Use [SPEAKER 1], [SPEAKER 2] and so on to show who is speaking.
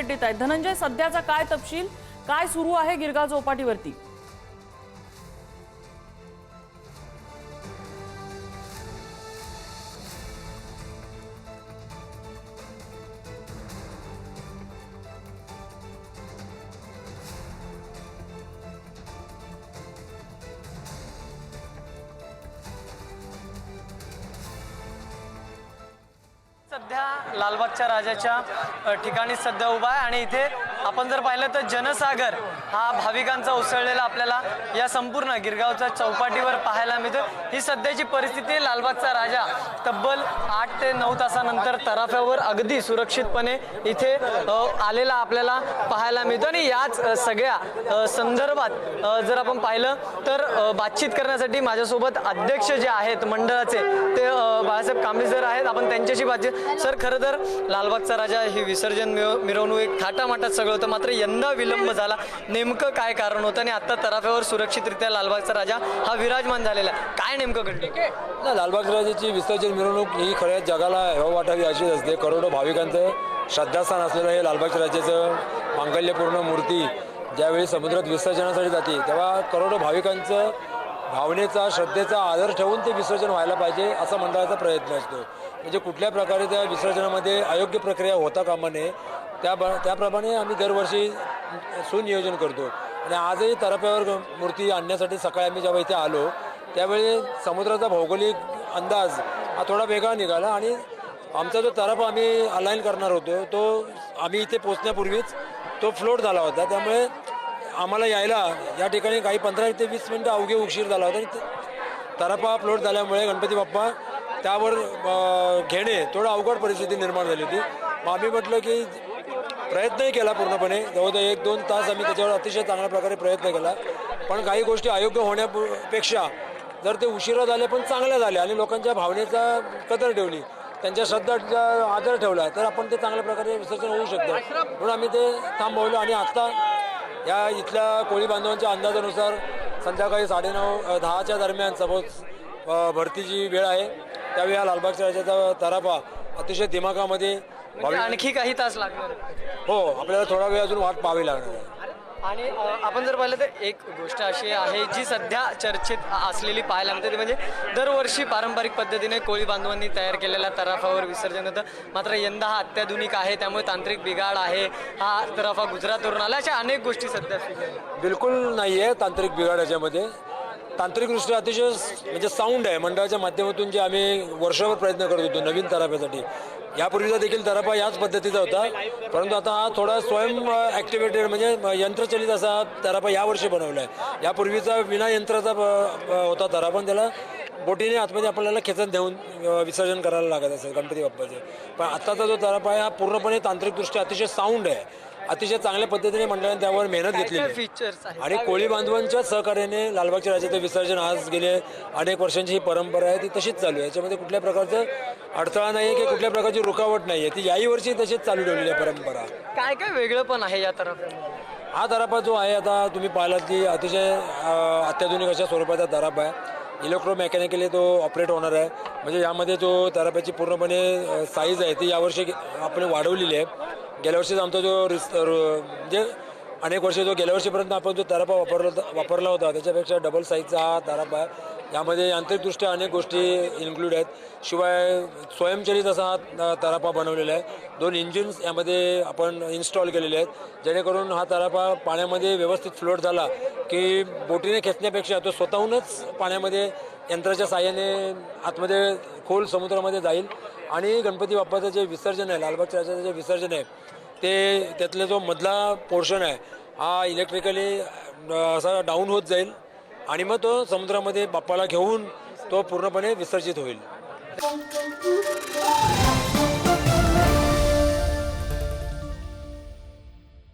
[SPEAKER 1] Update देत आहेत धनंजय सध्याचा काय तपशील? काय सुरू आहे गिरगाव चौपाटीवरती?
[SPEAKER 2] सध्या लालबागच्या राजाच्या ठिकाणी सध्या उभा आहे आणि इथे आपण जर पाहिलं तर जनसागर हा भाविकांचा उसळलेला आपल्याला या संपूर्ण गिरगावच्या चौपाटीवर पाहायला मिळतो ही सध्याची परिस्थिती लालबागचा राजा तब्बल आठ ते नऊ तासानंतर तराफ्यावर अगदी सुरक्षितपणे इथे आलेला आपल्याला पाहायला मिळतो आणि याच सगळ्या संदर्भात जर आपण पाहिलं तर बातचीत करण्यासाठी माझ्यासोबत अध्यक्ष जे आहेत मंडळाचे ते बाळासाहेब कांबळे सर आहेत. आपण त्यांच्याशी बातचीत सर खरं तर लालबागचा राजा ही विसर्जन मिरवणूक एक थाटामाटात सगळं होतं मात्र यंदा विलंब झाला. नेमकं काय कारण होतं आणि आता तराफ्यावर सुरक्षितरित्या लालबागचा राजा हा विराजमान झालेला आहे. काय नेमकं घडलं?
[SPEAKER 3] लालबाग राजाची विसर्जन मिरवणूक ही खऱ्या जगाला हवा वाटावी अशीच असते. करोडो भाविकांचं श्रद्धास्थान असलेलं हे लालबागच्या राजाचं मांगल्यपूर्ण मूर्ती ज्यावेळी समुद्रात विसर्जनासाठी जाते तेव्हा करोडो भाविकांचं भावनेचा श्रद्धेचा आदर ठेवून ते विसर्जन व्हायला पाहिजे असा मंडळाचा प्रयत्न असतो. म्हणजे कुठल्या प्रकारे त्या विसर्जनामध्ये अयोग्य प्रक्रिया होता कामा नये त्या त्याप्रमाणे आम्ही दरवर्षी सुनियोजन करतो. आणि आजही तराफ्यावर मूर्ती आणण्यासाठी सकाळी आम्ही जेव्हा इथे आलो त्यावेळी समुद्राचा भौगोलिक अंदाज हा थोडा वेगळा निघाला आणि आमचा जो तरफ आम्ही अलाईन करणार होतो तो आम्ही इथे पोचण्यापूर्वीच तो फ्लोट झाला होता. त्यामुळे आम्हाला यायला या ठिकाणी काही पंधरा ते वीस मिनटं अवघे उशीर झाला होता. तरापा ते- फ्लोट झाल्यामुळे गणपती बाप्पा त्यावर घेणे थोडं अवघड परिस्थिती निर्माण झाली होती. मग आम्ही म्हटलं की प्रयत्नही केला पूर्णपणे. जवळजवळ एक दोन तास आम्ही त्याच्यावर अतिशय चांगल्या प्रकारे प्रयत्न केला. पण काही गोष्टी अयोग्य होण्यापेक्षा जर ते उशिरा झाले पण चांगल्या झाल्या आणि लोकांच्या भावनेचा कदर ठेवली त्यांच्या श्रद्धाचा आदर ठेवला तर आपण ते चांगल्या प्रकारे विसर्जन होऊ शकतं. म्हणून आम्ही ते थांबवलं आणि आत्ता या इथल्या कोळी बांधवांच्या अंदाजानुसार संध्याकाळी साडेनऊ दहाच्या दरम्यान सपोज भरतीची वेळ आहे. त्यावेळी हा लालबागच्या राजाचा तराफा अतिशय दिमागामध्ये
[SPEAKER 2] म्हणजे आणखी काही तास लागणार?
[SPEAKER 3] हो आपल्याला थोडा वेळ अजून वाट पाहावी लागणार आहे.
[SPEAKER 2] आणि आपण जर पाहिलं तर एक गोष्ट अशी आहे जी सध्या चर्चेत असलेली पाहायला मिळते ती म्हणजे दरवर्षी पारंपरिक पद्धतीने कोळी बांधवांनी तयार केलेल्या तराफावर विसर्जन होतं. मात्र यंदा हा अत्याधुनिक आहे त्यामुळे तांत्रिक बिघाड आहे. हा तराफा गुजरातवरून आला अशा अनेक गोष्टी सध्या
[SPEAKER 3] बिलकुल नाही आहे तांत्रिक बिघाड याच्यामध्ये. तांत्रिकदृष्ट्या अतिशय म्हणजे साऊंड आहे. मंडळाच्या माध्यमातून जे आम्ही वर्षभर प्रयत्न करत होतो नवीन तराफ्यासाठी यापूर्वीचा देखील तराफा याच पद्धतीचा होता. परंतु आता हा थोडा स्वयं ॲक्टिवेटेड म्हणजे यंत्रचलित असा तराफा यावर्षी बनवला आहे यापूर्वीचा विना यंत्राचा होता तराफा पण त्याला बोटीने आतमध्ये आपल्याला खेचत देऊन विसर्जन करायला लागत असेल गणपती बाप्पाचे. पण आत्ताचा जो तराफा आहे हा पूर्णपणे तांत्रिकदृष्ट्या अतिशय साऊंड आहे. अतिशय चांगल्या पद्धतीने मंडळाने त्यावर मेहनत
[SPEAKER 2] फीचर्स आहेत?
[SPEAKER 3] आणि कोळी बांधवांच्या सहकार्याने लालबागच्या राजाचं विसर्जन आज गेले अनेक वर्षांची ही परंपरा आहे ती तशीच चालू आहे. याच्यामध्ये कुठल्या प्रकारचं अडथळा नाही आहे की कुठल्या प्रकारची रुकावट नाही आहे. ती याही वर्षी तशीच चालू ठेवलेली आहे परंपरा.
[SPEAKER 2] काय काय वेगळं पण आहे या तराफ्यामध्ये
[SPEAKER 3] हा दरापा जो आहे आता तुम्ही पाहिलात की अतिशय अ, अत्याधुनिक अशा स्वरूपाचा दराप आहे. इलेक्ट्रोमेकॅनिकली तो ऑपरेट होणार आहे. म्हणजे यामध्ये जो दराप्याची पूर्णपणे साईज आहे ती यावर्षी आपण वाढवलेली आहे. गेल्या वर्षीच आमचा जो रिस म्हणजे अनेक वर्ष जो गेल्या वर्षीपर्यंत आपण जो तारापा वापरला होता वापरला होता त्याच्यापेक्षा डबल साईजचा हा तारापा आहे यामध्ये यांत्रिकदृष्ट्या अनेक गोष्टी इन्क्लूड आहेत. शिवाय स्वयंचलित असा हा तारापा बनवलेला आहे. दोन इंजिन्स यामध्ये आपण इन्स्टॉल केलेले आहेत. जेणेकरून हा तारापा पाण्यामध्ये व्यवस्थित फ्लोट झाला की बोटीने खेचण्यापेक्षा तो स्वतःहूनच पाण्यामध्ये यंत्राच्या साह्याने आतमध्ये खोल समुद्रामध्ये जाईल. आणि गणपती बाप्पाचं जे विसर्जन आहे लालबागच्या राजाचं जे विसर्जन आहे ते त्यातला जो मधला पोर्शन आहे हा इलेक्ट्रिकली असा डाऊन होत जाईल आणि मग तो समुद्रामध्ये बाप्पाला घेऊन तो पूर्णपणे विसर्जित होईल.